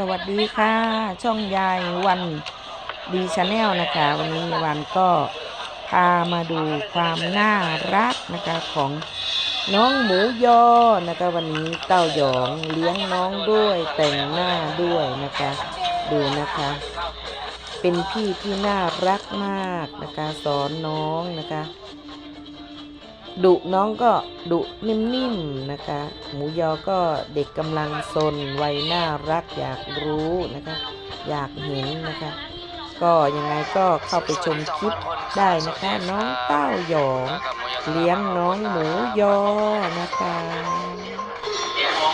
สวัสดีค่ะ ช่องยายวันดีชาแนลนะคะ วันนี้วันก็พามาดูความน่ารักนะคะของน้องหมูยอนะคะ วันนี้เต้าหยองเลี้ยงน้องด้วยแต่งหน้าด้วยนะคะ ดูนะคะ เป็นพี่ที่น่ารักมากนะคะ สอนน้องนะคะ ดุน้องก็ดุนิ่มๆนะคะ หมูยอก็เด็กกำลังซนวัยน่ารักอยากรู้นะคะ อยากเห็นนะคะ ก็ยังไงก็เข้าไปชมคลิปได้นะคะ น้องเต้าหยอง เลี้ยงน้องหมูยอนะคะบอ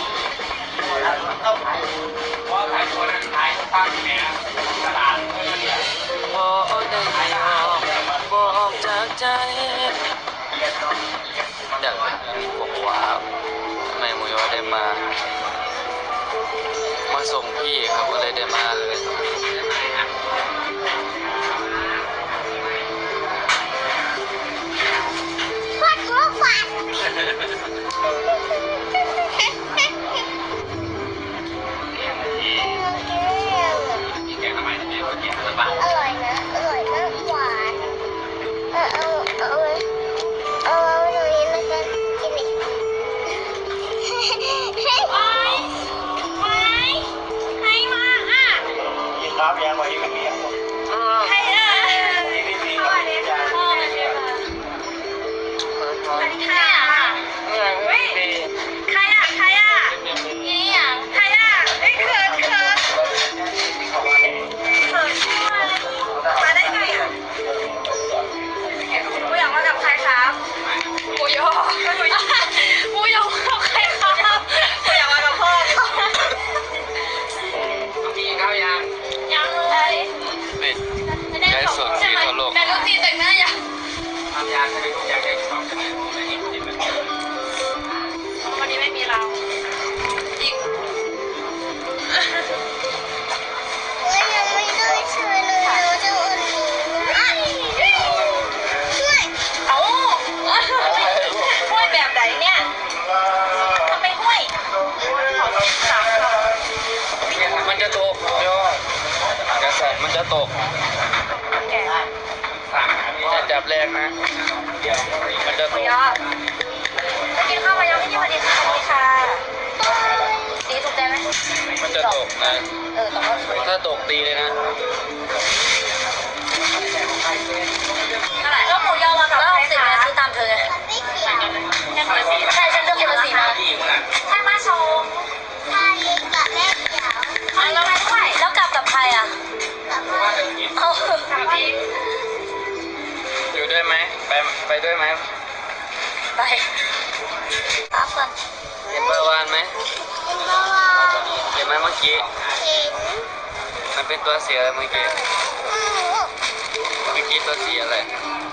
กากบอกว่าไมหมูยอได้มา มาส่งพี่ครับก็เลยได้มาเลย ครับยั วันนี้ไม่มีเราอีกยังไม่ได้ช่วยเลยเราจะอุ่นช่วยเอาห้วยแบบไหนเนี่ยทำไมห้วยสามคมันจะตกยอดกระแสมันจะตก บแรงนะมันจะตกยอดไปกินข้าวมายังไม่ยี่วันดีค่ะสวัสดีค่ะสีถูกใจไหมมันจะตกนะ เออแต่ว่าสวยถ้าตกตีเลยนะ ด้วยไหมไปครับก่อนเห็นเบอร์วานไหมเป็นบ้าว่าเห็นไหมเมื่อกี้เห็นมันเป็นตัวเสียอะไรเมื่อกี้เมื่อกี้ตัวสีอะไรไม่รู้อะ